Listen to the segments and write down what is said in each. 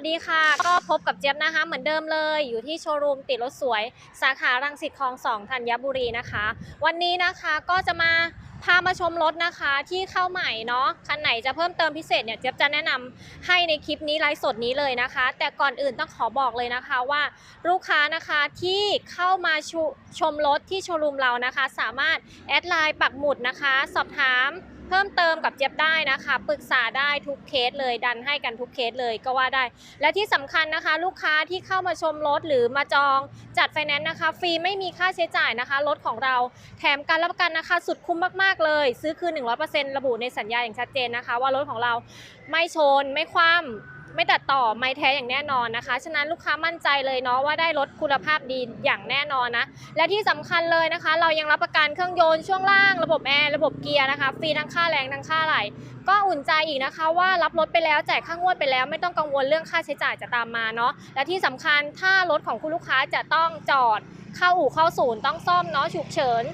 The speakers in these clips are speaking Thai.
สดีค่ะ ก็พบกับเจี๊ยบนะคะเหมือนเดิมเลย อยู่ที่โชว์รูมติดรถสวย สาขารังสิตคลองสองธัญบุรีนะคะ วันนี้นะคะก็จะมาพามาชมรถนะคะที่เข้าใหม่เนาะคันไหนจะเพิ่มเติมพิเศษเนี่ยเจี๊ยบจะแนะนำให้ในคลิปนี้ไลฟ์สดนี้เลยนะคะ แต่ก่อนอื่นต้องขอบอกเลยนะคะว่าลูกค้านะคะที่เข้ามาชชมรถที่โชว์รูมเรานะคะ สามารถแอดไลน์ปักหมุดนะคะ สอบถาม เพิ่มเติมกับเจี๊ยบได้นะคะปรึกษาได้ทุกเคสเลยดันให้กันทุกเคสเลยก็ว่าได้ และที่สำคัญนะคะ ลูกค้าที่เข้ามาชมรถหรือมาจองจัดไฟแนนซ์นะคะ ฟรีไม่มีค่าใช้จ่ายนะคะรถของเราแถมการรับประกันนะคะ สุดคุ้มมากๆเลย ซื้อคืน100%ระบุในสัญญาอย่างชัดเจนนะคะ ว่ารถของเราไม่ชนไม่คว่ำ ไม่ตัดต่อไม่แท้อย่างแน่นอนนะคะ ฉะนั้นลูกค้ามั่นใจเลยเนาะว่าได้รถคุณภาพดีอย่างแน่นอนนะ และที่สำคัญเลยนะคะ เรายังรับประกันเครื่องยนต์ช่วงล่าง ระบบแอร์ระบบเกียร์นะคะ ฟรีทั้งค่าแรงทั้งค่าไหลก็อุ่นใจอีกนะคะว่ารับรถไปแล้วจ่ายค่างวดไปแล้ว ไม่ต้องกังวลเรื่องค่าใช้จ่ายจะตามมาเนาะและที่สำคัญถ้ารถของคุณลูกค้าจะต้องจอดเข้าอู่เข้าศูนย์ต้องซ่อมเนาะฉุกเฉิน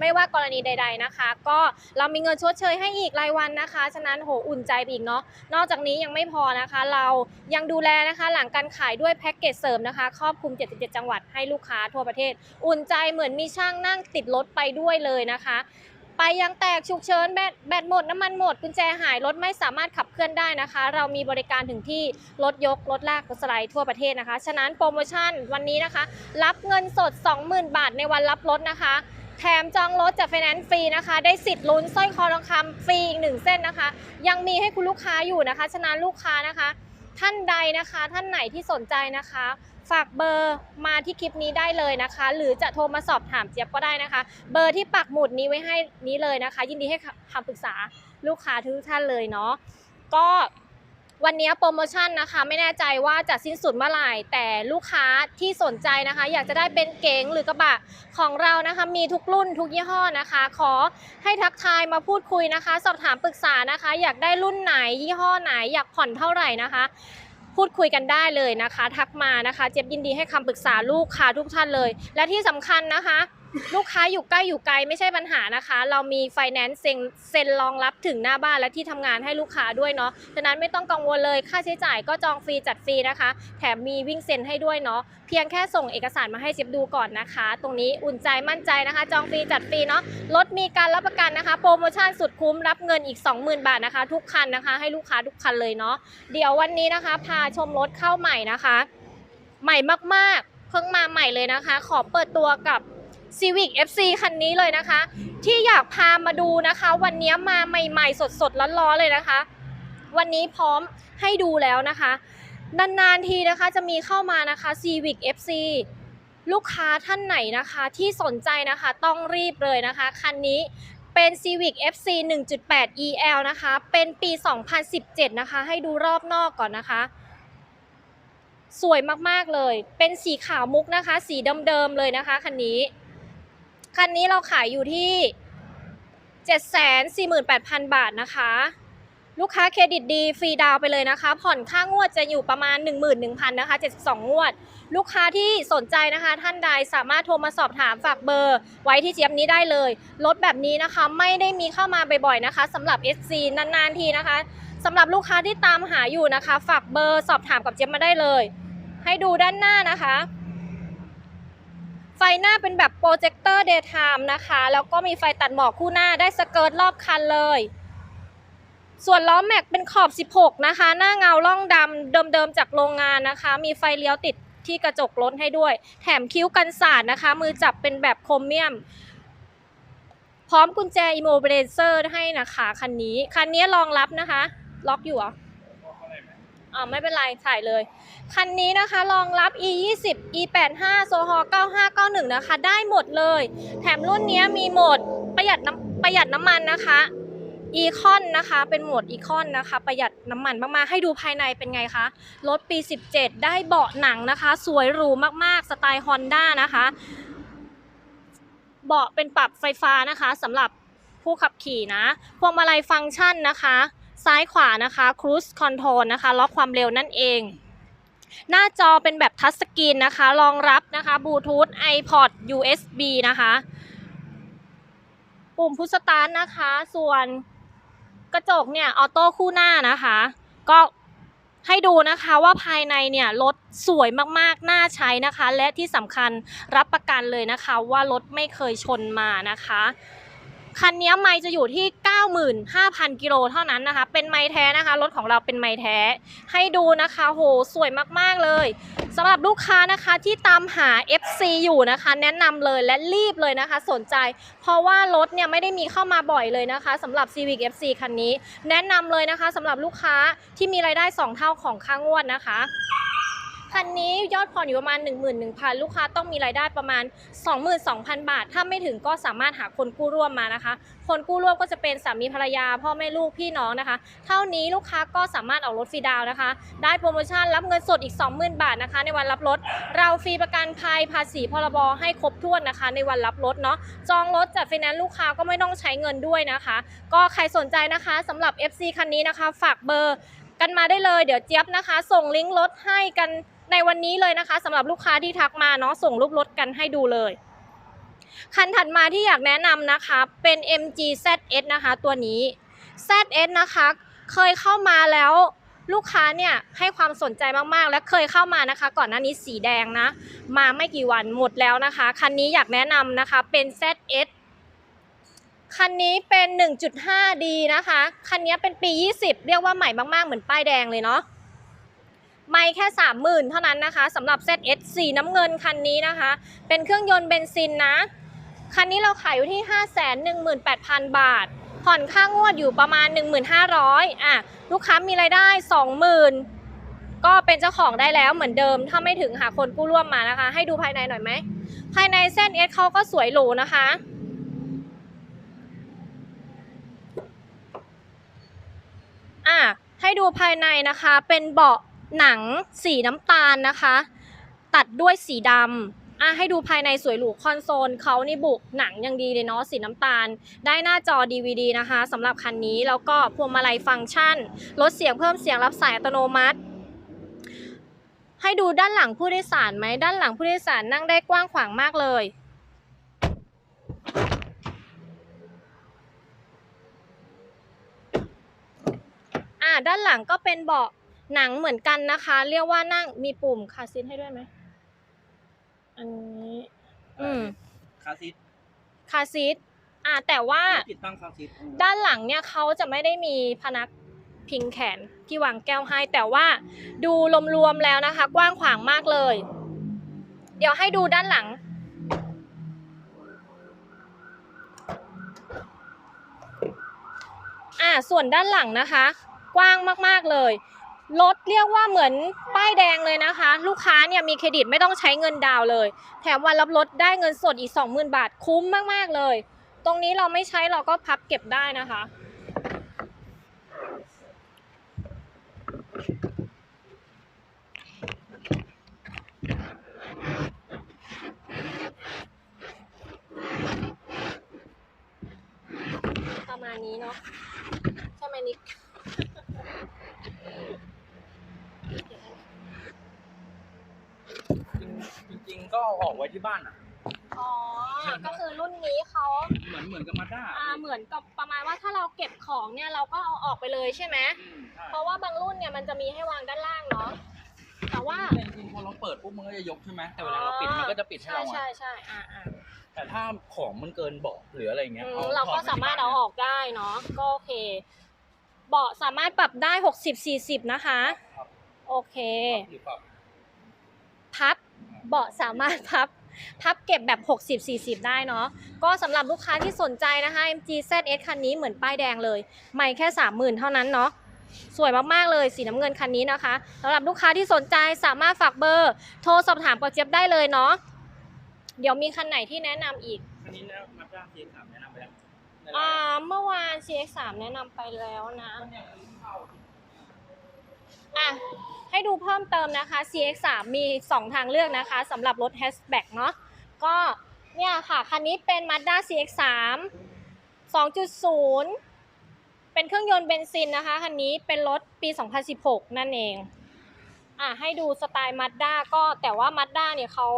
ไม่ว่ากรณีใด ๆนะคะ ก็เรามีเงินชดเชยให้อีกรายวันนะคะ ฉะนั้นโหอุ่นใจไปอีกเนาะนอกจากนี้ยังไม่พอนะคะ เรายังดูแลนะคะ หลังการขายด้วยแพ็กเกจเสริมนะคะ ครอบคลุม 77 จังหวัดให้ลูกค้าทั่วประเทศ อุ่นใจเหมือนมีช่างนั่งติดรถไปด้วยเลยนะคะไปยังแตกฉุกเฉินแบตแบตหมดน้ำมันหมดกุญแจหายรถไม่สามารถขับเคลื่อนได้นะคะ เรามีบริการถึงที่รถยกรถลากรถสไลด์ทั่วประเทศนะคะ ฉะนั้นโปรโมชั่นวันนี้นะคะ รับเงินสด 20,000 บาทในวันรับรถนะคะ แถมจองรถจากไฟแนนซ์ฟรีนะคะ ได้สิทธิ์ลุ้นสร้อยคอทองคำฟรีอีกหนึ่งเส้นนะคะ ยังมีให้คุณลูกค้าอยู่นะคะ ฉะนั้นลูกค้านะคะ ท่านใดนะคะ ท่านไหนที่สนใจนะคะ ฝากเบอร์มาที่คลิปนี้ได้เลยนะคะ หรือจะโทรมาสอบถามเจี๊ยบก็ได้นะคะ เบอร์ที่ปักหมุดนี้ไว้ให้นี้เลยนะคะ ยินดีให้คำปรึกษาลูกค้าทุกท่านเลยเนาะก็ วันนี้โปรโมชั่นนะคะไม่แน่ใจว่าจะสิ้นสุดเมื่อไหร่แต่ลูกค้าที่สนใจนะคะ อยากจะได้เป็นเก๋งหรือกระบะของเรานะคะ มีทุกรุ่นทุกยี่ห้อนะคะ ขอให้ทักทายมาพูดคุยนะคะ สอบถามปรึกษานะคะ อยากได้รุ่นไหนยี่ห้อไหน อยากผ่อนเท่าไหร่นะคะ พูดคุยกันได้เลยนะคะ ทักมานะคะ เจี๊ยบยินดีให้คำปรึกษาลูกค้าทุกท่านเลย และที่สำคัญนะคะ ลูกค้าอยู่ใกล้อยู่ไกลไม่ใช่ปัญหานะคะ เรามีไฟแนนซ์เซ็นรองรับถึงหน้าบ้านและที่ทำงานให้ลูกค้าด้วยเนาะฉะนั้นไม่ต้องกังวลเลยค่าใช้จ่ายก็จองฟรีจัดฟรีนะคะ แถมมีวิ่งเซ็นให้ด้วยเนาะเพียงแค่ส่งเอกสารมาให้เจี๊ยบดูก่อนนะคะ ตรงนี้อุ่นใจมั่นใจนะคะ จองฟรีจัดฟรีเนาะรถมีการรับประกันนะคะ โปรโมชั่นสุดคุ้มรับเงินอีก 20,000 บาทนะคะ ทุกคันนะคะ ให้ลูกค้าทุกคันเลยเนาะเดี๋ยววันนี้นะคะ พาชมรถเข้าใหม่นะคะ ใหม่มากๆเพิ่งมาใหม่เลยนะคะ ขอเปิดตัวกับ Civic FC คันนี้เลยนะคะ ที่อยากพามาดูนะคะ วันนี้มาใหม่ ๆ สดๆร้อนๆเลยนะคะ วันนี้พร้อมให้ดูแล้วนะคะ นานๆทีนะคะจะมีเข้ามานะคะ Civic FC ลูกค้าท่านไหนนะคะที่สนใจนะคะต้องรีบเลยนะคะ คันนี้เป็น Civic FC 1.8 EL นะคะ เป็นปี 2017 นะคะ ให้ดูรอบนอกก่อนนะคะ สวยมาก ๆ เลย เป็นสีขาวมุกนะคะ สีเดิม ๆ เลยนะคะ คันนี้ คันนี้เราขายอยู่ที่ 748,000 บาทนะคะ ลูกค้าเครดิตดีฟรีดาวไปเลยนะคะ ผ่อนค่างวดจะอยู่ประมาณ 11,000นะคะ 72 งวด ลูกค้าที่สนใจนะคะท่านใดสามารถโทรมาสอบถามฝากเบอร์ ไว้ที่เจี๊ยบนี้ได้เลยรถแบบนี้นะคะไม่ได้มีเข้ามาบ่อยๆนะคะสำหรับ SC นานๆทีนะคะสำหรับลูกค้าที่ตามหาอยู่นะคะ ฝากเบอร์สอบถามกับเจี๊ยบมาได้เลย ให้ดูด้านหน้านะคะ ไฟหน้าเป็นแบบโปรเจคเตอร์เดย์ไทม์นะคะ แล้วก็มีไฟตัดหมอกคู่หน้าได้สเกิร์ตรอบคันเลย ส่วนล้อแม็กเป็นขอบ 16 นะคะ หน้าเงาล่องดำเดิมๆจากโรงงานนะคะ มีไฟเลี้ยวติดที่กระจกรถให้ด้วย แถมคิ้วกันสาดนะคะ มือจับเป็นแบบโครเมียม พร้อมกุญแจอิโมเบรเซอร์ให้นะคะคันนี้ คันนี้รองรับนะคะ ล็อกอยู่เหรออ่าไม่เป็นไรถ่ายเลย คันนี้นะคะรองรับ e 2 0 e 8 5 s o h 9591 นะคะ ได้หมดเลย แถมรุ่นนี้มีโหมดประหยัดน้ำประหยัดน้ำมันนะคะ e c o n นะคะ เป็นโหมด e c o n นะคะ ประหยัดน้ำมันมากๆ ให้ดูภายในเป็นไงคะ รถปี 17 ได้เบาะหนังนะคะ สวยหรูมากๆ สไตล์ Honda นะคะ เบาะเป็นปรับไฟฟ้านะคะสำหรับผู้ขับขี่นะ พวงมาลัยฟังก์ชันนะคะ ซ้ายขวานะคะ Cruise Control นะคะ ล็อกความเร็วนั่นเอง หน้าจอเป็นแบบทัชสกรีนนะคะ รองรับนะคะบลูทูธ iPod USB นะคะ ปุ่มพุชสตาร์ทนะคะ ส่วนกระจกเนี่ยออโต้คู่หน้านะคะ ก็ให้ดูนะคะว่าภายในเนี่ยรถสวยมากๆ น่าใช้นะคะ และที่สำคัญรับประกันเลยนะคะว่ารถไม่เคยชนมานะคะ คันนี้ไมล์จะอยู่ที่ 95,000 กิโลเท่านั้นนะคะ เป็นไมล์แท้นะคะ รถของเราเป็นไมล์แท้ ให้ดูนะคะโหสวยมากๆเลยสำหรับลูกค้านะคะที่ตามหา FC อยู่นะคะ แนะนำเลยและรีบเลยนะคะ สนใจ เพราะว่ารถเนี่ยไม่ได้มีเข้ามาบ่อยเลยนะคะสำหรับ Civic FC คันนี้ แนะนำเลยนะคะสำหรับลูกค้าที่มีรายได้ 2 เท่าของค่างวดนะคะ คันนี้ยอดผ่อนอยู่ประมาณ 11,000 ลูกค้าต้องมีรายได้ประมาณ 22,000 บาท ถ้าไม่ถึงก็สามารถหาคนกู้ร่วมมานะคะ คนกู้ร่วมก็จะเป็นสามีภรรยา พ่อแม่ลูกพี่น้องนะคะ เท่านี้ลูกค้าก็สามารถออกรถฟรีดาวนะคะ ได้โปรโมชั่นรับเงินสดอีก 20,000 บาทนะคะ ในวันรับรถ เราฟรีประกันภัยภาษีพรบให้ครบถ้วนนะคะ ในวันรับรถเนาะ จองรถจัดไฟแนนซ์ลูกค้าก็ไม่ต้องใช้เงินด้วยนะคะ ก็ใครสนใจนะคะสำหรับ FC คันนี้นะคะ ฝากเบอร์กันมาได้เลย เดี๋ยวเจี๊ยบนะคะ ส่งลิงก์รถให้กัน ในวันนี้เลยนะคะสำหรับลูกค้าที่ทักมาเนาะส่งรูปรถกันให้ดูเลย คันถัดมาที่อยากแนะนำนะคะ เป็น MG ZS นะคะ ตัวนี้ ZS นะคะ เคยเข้ามาแล้วลูกค้าเนี่ยให้ความสนใจมากๆ และเคยเข้ามานะคะ ก่อนหน้านี้สีแดงนะ มาไม่กี่วันหมดแล้วนะคะ คันนี้อยากแนะนำนะคะเป็น ZS คันนี้เป็น 1.5D นะคะ คันนี้เป็นปี 20 เรียกว่าใหม่มากๆ เหมือนป้ายแดงเลยเนาะ ไม่แค่ 30,000 เท่านั้นนะคะสำหรับ ZS สีน้ำเงินคันนี้นะคะ เป็นเครื่องยนต์เบนซินนะ คันนี้เราขายอยู่ที่ 518,000 บาท ผ่อนค่างวดอยู่ประมาณ 1,500อะลูกค้ามีรายได้ 20,000 ก็เป็นเจ้าของได้แล้วเหมือนเดิม ถ้าไม่ถึงหาคนกู้ร่วมมานะคะ ให้ดูภายในหน่อยไหม ภายใน ZS เขาก็สวยหรูนะคะอะให้ดูภายในนะคะเป็นเบาะ หนังสีน้ำตาลนะคะ ตัดด้วยสีดำอะให้ดูภายในสวยหรูคอนโซลเขานี่บุกหนังยังดีเลยเนาะสีน้ำตาล ได้หน้าจอ DVD นะคะสำหรับคันนี้แล้วก็พวงมาลัยฟังก์ชัน ลดเสียงเพิ่มเสียงรับสายอัตโนมัติ ให้ดูด้านหลังผู้โดยสารไหมด้านหลังผู้โดยสารนั่งได้กว้างขวางมากเลยอ่าด้านหลังก็เป็นเบาะ หนังเหมือนกันนะคะ เรียกว่านั่งมีปุ่มคาร์ซีทให้ด้วยไหมอันนี้ อืมคาซิทคาร์ซีทอ่าแต่ว่าติดตั้งคาซิทด้านหลังเนี่ยเขาจะไม่ได้มีพนักพิงแขนที่วางแก้วให้ แต่ว่าดูรวมๆแล้วนะคะ กว้างขวางมากเลย เดี๋ยวให้ดูด้านหลัง อ่าส่วนด้านหลังนะคะ กว้างมากๆเลย รถเรียกว่าเหมือนป้ายแดงเลยนะคะ ลูกค้าเนี่ยมีเครดิตไม่ต้องใช้เงินดาวเลย แถมวันรับรถได้เงินสดอีก 20,000 บาทคุ้มมาก ๆ เลย ตรงนี้เราไม่ใช้เราก็พับเก็บได้นะคะ ประมาณนี้เนาะใช่ไหมนิก จริงๆก็เอาออกไว้ที่บ้านอะ อ๋อ ก็คือรุ่นนี้เขาเหมือนเหมือนกับมาด้าอ่าเหมือนกับประมาณว่าถ้าเราเก็บของเนี่ยเราก็เอาออกไปเลยใช่ไหม อืมใช่เพราะว่าบางรุ่นเนี่ยมันจะมีให้วางด้านล่างเนาะ แต่ว่า แต่จริงๆพอเราเปิดปุ๊บมันก็จะยกใช่ไหมแต่เวลาเราปิดมันก็จะปิดให้ใช่เราใช่อะใช่อ่าอ่าแต่ถ้าของมันเกินเบาะหรืออะไรเงี้ยอืมอเราก็ถดสามารถเอาออกได้เนาะ ก็โอเค เบาะสามารถปรับได้ 60 40 นะคะ โอเค หรือเปล่าพับเบาะสามารถพับ พับเก็บแบบ 60 40 ได้เนาะก็สำหรับลูกค้าที่สนใจนะคะ MG ZS คันนี้เหมือนป้ายแดงเลย ไม่แค่ 30,000 เท่านั้นเนาะสวยมาก ๆ เลยสีน้ำเงินคันนี้นะคะสำหรับลูกค้าที่สนใจสามารถฝากเบอร์ โทรสอบถามปอเจี๊ยบได้เลยเนาะเดี๋ยวมีคันไหนที่แนะนำอีกอันนี้นะมาด้าซีสามแนะนำไปแล้วในไลอ่าน์เมื่อวาน CX3 แนะนำไปแล้วนะเนี่ยเข้าอะ ให้ดูเพิ่มเติมนะคะ CX3 มี 2 ทางเลือกนะคะสำหรับรถ hatchback เนาะก็เนี่ยค่ะคันนี้เป็น Mazda CX3 2.0 เป็นเครื่องยนต์เบนซินนะคะคันนี้เป็นรถปี 2016 นั่นเองอะให้ดูสไตล์ Mazda ก็แต่ว่า Mazda เนี่ยเขา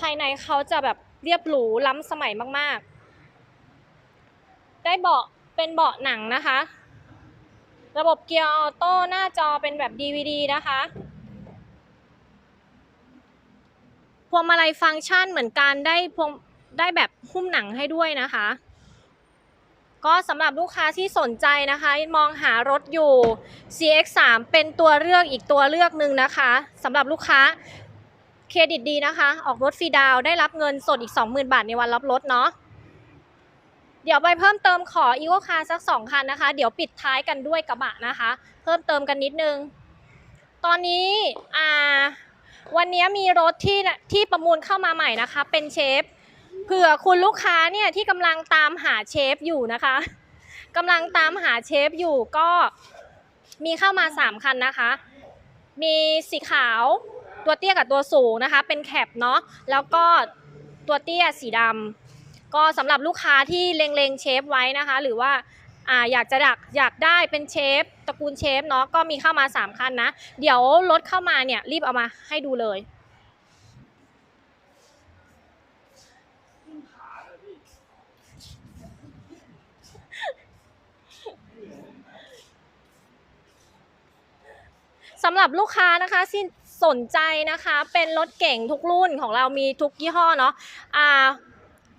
ภายในเขาจะแบบเรียบหรูล้ำสมัยมากๆ ได้เบาะเป็นเบาะหนังนะคะ ระบบเกียร์ออโต้หน้าจอเป็นแบบ DVD นะคะพวงมาลัยฟังก์ชันเหมือนกันได้พวงได้แบบหุ้มหนังให้ด้วยนะคะ ก็สำหรับลูกค้าที่สนใจนะคะ มองหารถอยู่ CX3 เป็นตัวเลือกอีกตัวเลือกหนึ่งนะคะสำหรับลูกค้าเครดิตดีนะคะ ออกรถฟรีดาวได้รับเงินสดอีก 20,000 บาทในวันรับรถเนาะ เดี๋ยวไปเพิ่มเติมขออีโ c คาสัก 2 คันนะคะ เดี๋ยวปิดท้ายกันด้วยกระบะนะคะ เพิ่มเติมกันนิดนึง ตอนนี้อ่าวันนี้มีรถที่ที่ประมูลเข้ามาใหม่นะคะ เป็นเชฟเผื่อคุณลูกค้าเนี่ยที่กำลังตามหาเชฟอยู่นะคะกำลังตามหาเชฟอยู่ก็มีเข้ามา 3 คันนะคะ มีสีขาวตัวเตี้ยกับตัวสูงนะคะ เป็นแคปเนาะแล้วก็ตัวเตี้ยสีดำ ก็สำหรับลูกค้าที่เล็งๆเชฟไว้นะคะ หรือว่าอ่าอยากจะดักอยากได้เป็นเชฟตระกูลเชฟเนาะก็มีเข้ามา 3 คันนะ เดี๋ยวรถเข้ามาเนี่ยรีบเอามาให้ดูเลย สำหรับลูกค้านะคะที่สนใจนะคะเป็นรถเก่งทุกรุ่นของเรามีทุกยี่ห้อเนาะอ่า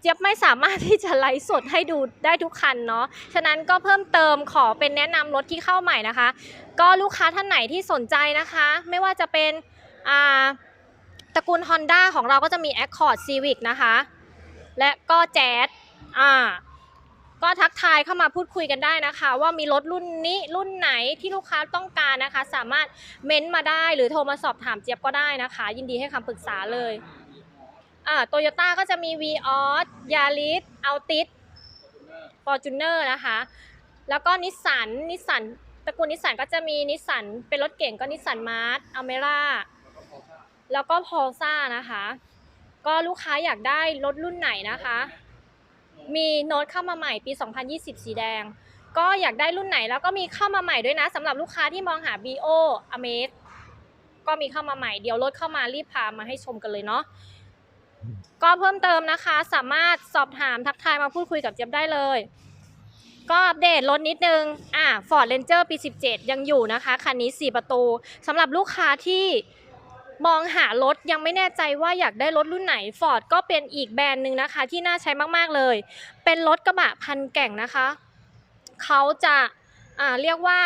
จี๊ยบไม่สามารถที่จะไลฟ์สดให้ดูได้ทุกคันเนาะ ฉะนั้นก็เพิ่มเติมขอเป็นแนะนำรถที่เข้าใหม่นะคะ ก็ลูกค้าท่านไหนที่สนใจนะคะ ไม่ว่าจะเป็นอ่าตระกูล Honda ของเราก็จะมี Accord Civic นะคะ และก็แจ๊สอ่าก็ทักทายเข้ามาพูดคุยกันได้นะคะ ว่ามีรถรุ่นนี้รุ่นไหนที่ลูกค้าต้องการนะคะ สามารถเม้นต์มาได้หรือโทรมาสอบถามเจี๊ยบก็ได้นะคะ ยินดีให้คำปรึกษาเลย อ่าโตโยต้าก็จะมี v ีออสยาริสอัลติสฟอร์จูเนอร์นะคะ แล้วก็นิสสันนิสสันตระกูลนิสสันก็จะมีนิสสันเป็นรถเก่งก็นิสสันมาร์ทอเมร่าแล้วก็พอลซ่านะคะ ก็ลูกค้าอยากได้รถรุ่นไหนนะคะ มีโน้ตเข้ามาใหม่ปี 2020 สีแดง ก็อยากได้รุ่นไหนแล้วก็มีเข้ามาใหม่ด้วยนะสำหรับลูกค้าที่มองหา BO a m a z ก็มีเข้ามาใหม่เดี๋ยวรถเข้ามารีบพามาให้ชมกันเลยเนาะ ก็เพิ่มเติมนะคะสามารถสอบถามทักทายมาพูดคุยกับเจี๊ยบได้เลย ก็อัปเดตรถนิดนึงอ่า Ford Ranger ปี 17 ยังอยู่นะคะ คันนี้ 4 ประตูสำหรับลูกค้าที่มองหารถยังไม่แน่ใจว่าอยากได้รถรุ่นไหน Ford ก็เป็นอีกแบรนด์หนึ่งนะคะ ที่น่าใช้มากๆเลย เป็นรถกระบะพันแก่งนะคะเขาจะอ่าเรียกว่า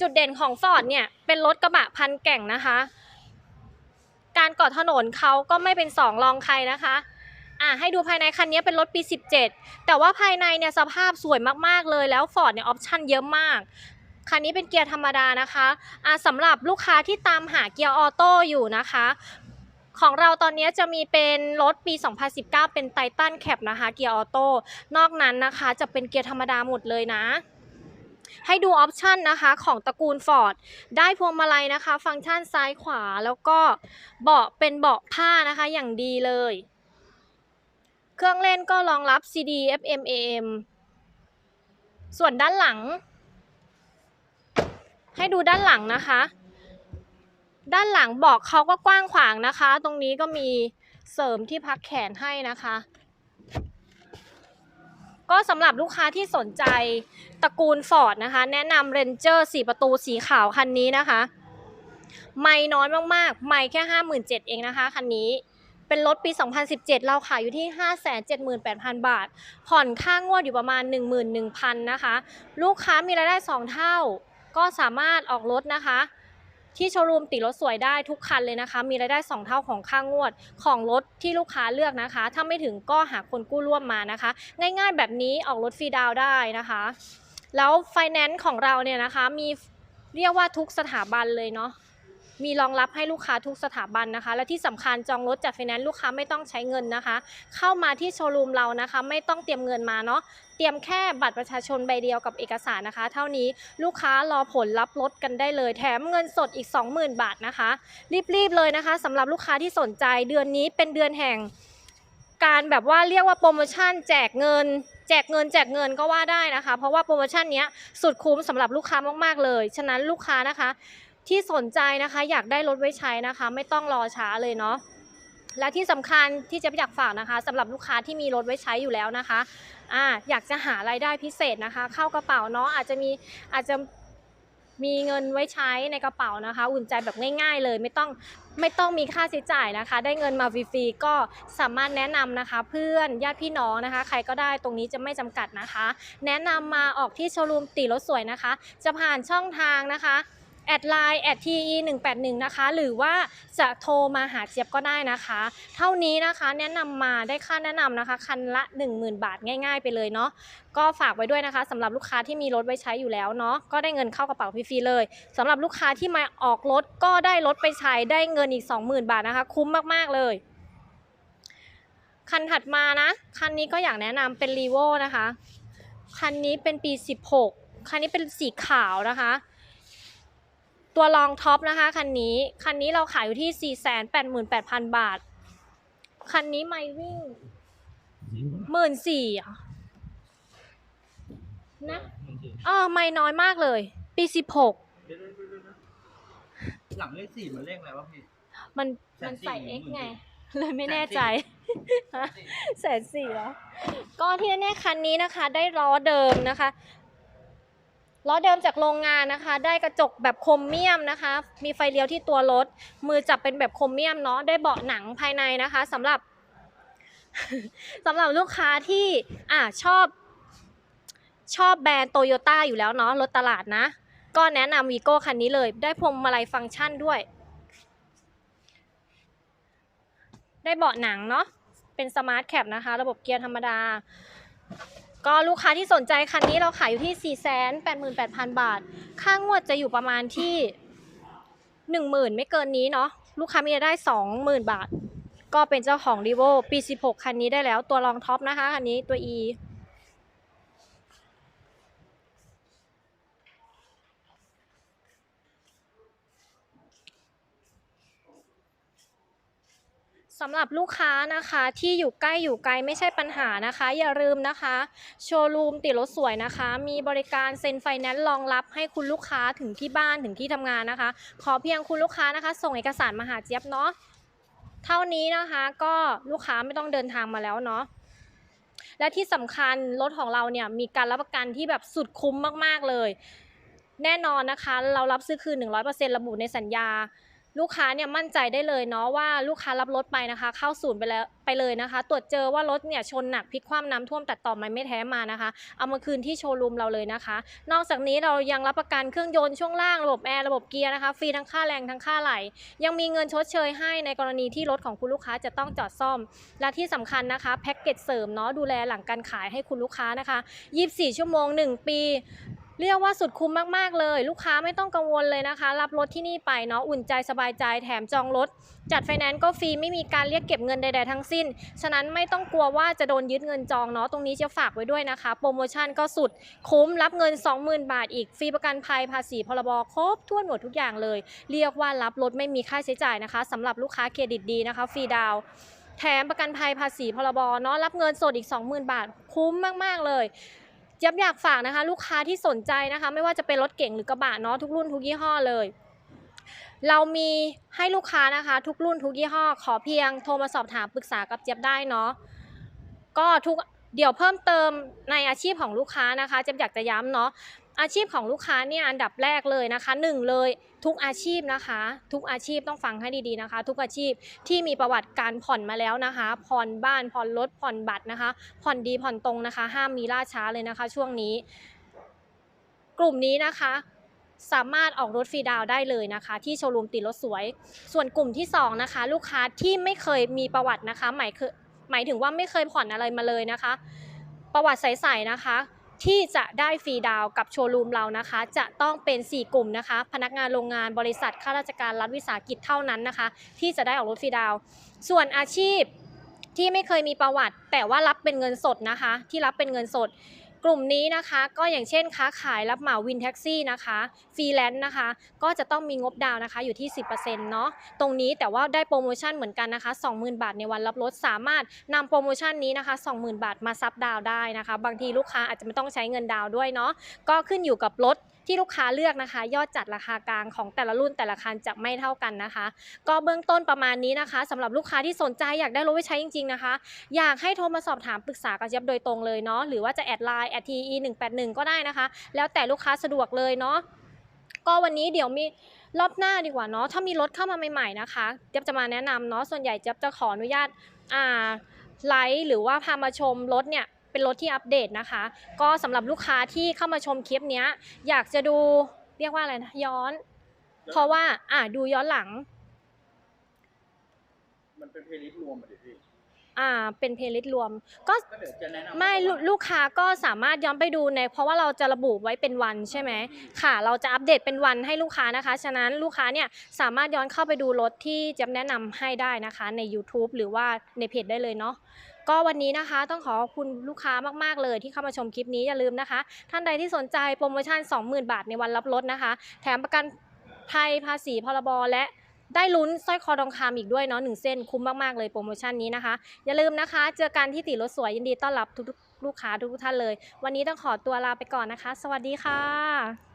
จุดเด่นของ Ford เนี่ยเป็นรถกระบะพันแก่งนะคะ การก่อถนนเขาก็ไม่เป็นสองรองใครนะคะอะให้ดูภายในคันนี้เป็นรถปี 17 แต่ว่าภายในเนี่ยสภาพสวยมากๆเลยแล้ว Ford เนี่ยออปชั่นเยอะมากคันนี้เป็นเกียร์ธรรมดานะคะอะสำหรับลูกค้าที่ตามหาเกียร์ออโต้อยู่นะคะ ของเราตอนนี้จะมีเป็นรถปี 2019 เป็นไททันแคปนะคะเกียร์ออโต้นอกนั้นนะคะจะเป็นเกียร์ธรรมดาหมดเลยนะ ให้ดูออปชันนะคะของตระกูล Ford ได้พวงมาลัยนะคะ ฟังก์ชันซ้ายขวาแล้วก็เบาะเป็นเบาะผ้านะคะอย่างดีเลย เครื่องเล่นก็รองรับ CD FM AM ส่วนด้านหลัง ให้ดูด้านหลังนะคะ ด้านหลังเบอกเขาก็กว้างขวางนะคะ ตรงนี้ก็มีเสริมที่พักแขนให้นะคะ ก็สำหรับลูกค้าที่สนใจตระกูล Ford นะคะ แนะนำ Ranger 4ประตูสีขาวคันนี้นะคะ ไม่น้อยมากๆ ไม่แค่57,000เองนะคะคันนี้เป็นรถปี 2017 เราขายอยู่ที่ 578,000 บาท ผ่อนค่างวดอยู่ประมาณ 11,000 นะคะ ลูกค้ามีรายได้ 2 เท่า ก็สามารถออกรถนะคะ ที่โชว์รูมติดรถสวยได้ทุกคันเลยนะคะ มีรายได้ 2 เท่าของค่างวดของรถที่ลูกค้าเลือกนะคะ ถ้าไม่ถึงก็หาคนกู้ร่วมมานะคะ ง่ายๆ แบบนี้ออกรถฟรีดาวได้นะคะ แล้วไฟแนนซ์ของเราเนี่ยนะคะมีเรียกว่าทุกสถาบันเลยเนาะ มีรองรับให้ลูกค้าทุกสถาบันนะคะ และที่สำคัญจองรถจากไฟแนนซ์ลูกค้าไม่ต้องใช้เงินนะคะ เข้ามาที่โชว์รูมเรานะคะ ไม่ต้องเตรียมเงินมาเนาะเตรียมแค่บัตรประชาชนใบเดียวกับเอกสารนะคะ เท่านี้ลูกค้ารอผลรับรถกันได้เลย แถมเงินสดอีก 20,000 บาทนะคะ รีบๆเลยนะคะสำหรับลูกค้าที่สนใจเดือนนี้เป็นเดือนแห่งการแบบว่าเรียกว่าโปรโมชั่นแจกเงิน แจกเงินแจกเงินก็ว่าได้นะคะ เพราะว่าโปรโมชั่นนี้สุดคุ้มสำหรับลูกค้ามากๆเลย ฉะนั้นลูกค้านะคะ ที่สนใจนะคะอยากได้รถไว้ใช้นะคะ ไม่ต้องรอช้าเลยเนาะและที่สำคัญที่จะอยากฝากนะคะสำหรับลูกค้าที่มีรถไว้ใช้อยู่แล้วนะคะอ่าอยากจะหารายได้พิเศษนะคะ เข้ากระเป๋าเนาะอาจจะมีอาจจะมีเงินไว้ใช้ในกระเป๋านะคะ อุ่นใจแบบง่าย ๆ เลยไม่ต้องไม่ต้องมีค่าใช้จ่ายนะคะ ได้เงินมาฟรีๆก็สามารถแนะนำนะคะ เพื่อนญาติพี่น้องนะคะ ใครก็ได้ตรงนี้จะไม่จำกัดนะคะ แนะนำมาออกที่โชว์รูมตีรถสวยนะคะ จะผ่านช่องทางนะคะ แอดไลน์แอดทีหนึ่งแปดหนึ่งนะคะ หรือว่าจะโทรมาหาเจี๊ยบก็ได้นะคะ เท่านี้นะคะแนะนำมาได้ค่าแนะนำนะคะ คันละ 10,000 บาทง่าย ๆ ไปเลยเนาะก็ฝากไว้ด้วยนะคะสำหรับลูกค้าที่มีรถไว้ใช้อยู่แล้วเนาะก็ได้เงินเข้ากระเป๋าฟรีๆเลยสำหรับลูกค้าที่มาออกรถก็ได้รถไปใช้ได้เงินอีก 20,000 บาทนะคะ คุ้มมากๆเลยคันถัดมานะ คันนี้ก็อยากแนะนำเป็นรีโวนะคะ คันนี้เป็นปี 16 คันนี้เป็นสีขาวนะคะ ตัวรองท็อปนะคะคันนี้ คันนี้เราขายอยู่ที่ 488,000 บาท คันนี้ไม่วิ่งหมื่นสี่นะเออไม่น้อยมากเลย ปี16หลังเลขสี่มันเลขอะไรวะพี่ มันแสนมันใส่สี่ X หมื่นไงสี่เลยไม่แน่ใจฮะแสนสี่แล้ว ก็ที่แน่ๆคันนี้นะคะ ได้ล้อเดิมนะคะ ล้อเดิมจากโรงงานนะคะ ได้กระจกแบบโครเมียมนะคะ มีไฟเลี้ยวที่ตัวรถ มือจับเป็นแบบโครเมียมเนาะ ได้เบาะหนังภายในนะคะสำหรับสำหรับลูกค้าที่อ่าชอบชอบแบรนด์โตโยต้าอยู่แล้วเนาะรถตลาดนะ ก็แนะนำวีโก้คันนี้เลย ได้พวงมาลัยฟังก์ชันด้วย ได้เบาะหนังเนาะเป็นสมาร์ทแคปนะคะ ระบบเกียร์ธรรมดา ก็ลูกค้าที่สนใจคันนี้เราขายอยู่ที่ 488,000 บาท ค่างวดจะอยู่ประมาณที่ 10,000 ไม่เกินนี้เนาะ ลูกค้ามีรายได้ 20,000 บาท ก็เป็นเจ้าของ r ีโวปี 16 คันนี้ได้แล้วตัวรองท็อปนะคะคันนี้ตัว E สำหรับลูกค้านะคะที่อยู่ใกล้อยู่ไกลไม่ใช่ปัญหานะคะ อย่าลืมนะคะ โชว์รูมติดรถสวยนะคะ มีบริการเซ็นไฟแนนซ์รองรับให้คุณลูกค้าถึงที่บ้านถึงที่ทำงานนะคะ ขอเพียงคุณลูกค้านะคะ ส่งเอกสารมาหาเจี๊ยบเนาะเท่านี้นะคะก็ลูกค้าไม่ต้องเดินทางมาแล้วเนาะและที่สำคัญรถของเราเนี่ยมีการรับประกันที่แบบสุดคุ้มมากๆเลย แน่นอนนะคะ เรารับซื้อคืน 100%ระบุในสัญญา ลูกค้าเนี่ยมั่นใจได้เลยเนาะว่าลูกค้ารับรถไปนะคะ เข้าศูนย์ไปแล้วไปเลยนะคะ ตรวจเจอว่ารถเนี่ยชนหนักพลิกคว่ำน้ำท่วมตัดต่อไม้ไม่แท้มานะคะ เอามาคืนที่โชว์รูมเราเลยนะคะ นอกจากนี้เรายังรับประกันเครื่องยนต์ช่วงล่างระบบแอร์ระบบเกียร์นะคะฟรีทั้งค่าแรงทั้งค่าไหล ยังมีเงินชดเชยให้ในกรณีที่รถของคุณลูกค้าจะต้องจอดซ่อม และที่สำคัญนะคะแพ็กเกจเสริมเนาะดูแลหลังการขายให้คุณลูกค้านะคะ 24 ชั่วโมง 1 ปี เรียกว่าสุดคุ้มมากๆเลย ลูกค้าไม่ต้องกังวลเลยนะคะ รับรถที่นี่ไปเนาะอุ่นใจสบายใจแถมจองรถ จัดไฟแนนซ์ก็ฟรีไม่มีการเรียกเก็บเงินใด ๆ ทั้งสิ้น ฉะนั้นไม่ต้องกลัวว่าจะโดนยึดเงินจองเนาะตรงนี้จะฝากไว้ด้วยนะคะ โปรโมชั่นก็สุดคุ้มรับเงิน 20,000 บาทอีกฟรีประกันภัยภาษีพรบครบถ้วนหมดทุกอย่างเลย เรียกว่ารับรถไม่มีค่าใช้จ่ายนะคะสำหรับลูกค้าเครดิตดีนะคะฟรีดาวแถมประกันภัยภาษีพรบเนาะรับเงินสดอีก 20,000 บาทคุ้มมากๆเลย เจี๊ยบอยากฝากนะคะ ลูกค้าที่สนใจนะคะ ไม่ว่าจะเป็นรถเก่งหรือกระบะเนาะทุกรุ่นทุกยี่ห้อเลย เรามีให้ลูกค้านะคะ ทุกรุ่นทุกยี่ห้อ ขอเพียงโทรมาสอบถามปรึกษากับเจี๊ยบได้เนาะก็ทุกเดี๋ยวเพิ่มเติมในอาชีพของลูกค้านะคะเจี๊ยบอยากจะย้ำเนาะอาชีพของลูกค้าเนี่ยอันดับแรกเลยนะคะหนึ่งเลย ทุกอาชีพนะคะ ทุกอาชีพต้องฟังให้ดีๆนะคะ ทุกอาชีพที่มีประวัติการผ่อนมาแล้วนะคะ ผ่อนบ้านผ่อนรถผ่อนบัตรนะคะ ผ่อนดีผ่อนตรงนะคะ ห้ามมีล่าช้าเลยนะคะ ช่วงนี้ กลุ่มนี้นะคะสามารถออกรถฟรีดาวได้เลยนะคะ ที่โชว์รูมติดรถสวย ส่วนกลุ่มที่สองนะคะลูกค้าที่ไม่เคยมีประวัตินะคะ หมายคือหมายถึงว่าไม่เคยผ่อนอะไรมาเลยนะคะ ประวัติใสๆนะคะ ที่จะได้ฟรีดาวกับโชว์รูมเรานะคะ จะต้องเป็น 4 กลุ่มนะคะ พนักงานโรงงานบริษัทข้าราชการรัฐวิสาหกิจเท่านั้นนะคะ ที่จะได้ออกรถฟรีดาว ส่วนอาชีพที่ไม่เคยมีประวัติ แต่ว่ารับเป็นเงินสดนะคะ ที่รับเป็นเงินสด กลุ่มนี้นะคะก็อย่างเช่นค้าขายรับเหมาวินแท็กซี่นะคะฟรีแลนซ์นะคะ ก็จะต้องมีงบดาวนะคะอยู่ที่ 10%เนาะตรงนี้แต่ว่าได้โปรโมชั่นเหมือนกันนะคะ 20,000 บาทในวันรับรถสามารถนำโปรโมชั่นนี้นะคะ 20,000 บาทมาซับดาวได้นะคะ บางทีลูกค้าอาจจะไม่ต้องใช้เงินดาวด้วยเนาะก็ขึ้นอยู่กับรถที่ลูกค้าเลือกนะคะ ยอดจัดราคากลางของแต่ละรุ่นแต่ละคันจะไม่เท่ากันนะคะ ก็เบื้องต้นประมาณนี้นะคะสำหรับลูกค้าที่สนใจอยากได้รถไว้ใช้จริง ๆนะคะ อยากให้โทรมาสอบถามปรึกษากับเจี๊ยบโดยตรงเลยเนาะหรือว่าจะแอดไลน์แอดทีอีหนึ่งแปดหนึ่งก็ได้นะคะ แล้วแต่ลูกค้าสะดวกเลยเนาะก็วันนี้เดี๋ยวมีรอบหน้าดีกว่าเนาะถ้ามีรถเข้ามาใหม่ๆนะคะเจ๊บจะมาแนะนำเนาะส่วนใหญ่เจ๊บจะขออนุญาตอ่าไลฟ์หรือว่าพามาชมรถเนี่ยเป็นรถที่อัปเดตนะคะ ก็สำหรับลูกค้าที่เข้ามาชมคลิปนี้อยากจะดูเรียกว่าอะไรนะย้อน เพราะว่าอ่าดูย้อนหลัง มันเป็นเพลย์ลิสต์รวมอะดิพี่ อ่าเป็นเพลย์ลิสต์รวม ก็ก็เดี๋ยวจะแนะนำไม่ลูลูกค้าก็สามารถย้อนไปดูในเพราะว่าเราจะระบุไว้เป็นวันใช่ไหมค่ะ เราจะอัปเดตเป็นวันให้ลูกค้านะคะ ฉะนั้นลูกค้าเนี่ยสามารถย้อนเข้าไปดูรถที่เจะแนะนำให้ได้นะคะใน YouTube หรือว่าในเพจได้เลยเนาะก็วันนี้นะคะต้องขอขอบคุณลูกค้ามากๆเลยที่เข้ามาชมคลิปนี้อย่าลืมนะคะ ท่านใดที่สนใจโปรโมชั่น 20,000 บาทในวันรับรถนะคะ แถมประกันภัยภาษีพรบและ ได้ลุ้นสร้อยคอทองคำอีกด้วยเนาะหนึ่งเส้นคุ้มมากๆเลยโปรโมชั่นนี้นะคะ อย่าลืมนะคะ เจอกันที่ติรถสวยยินดีต้อนรับทุกๆลูกค้าทุกท่านเลย วันนี้ต้องขอตัวลาไปก่อนนะคะ สวัสดีค่ะ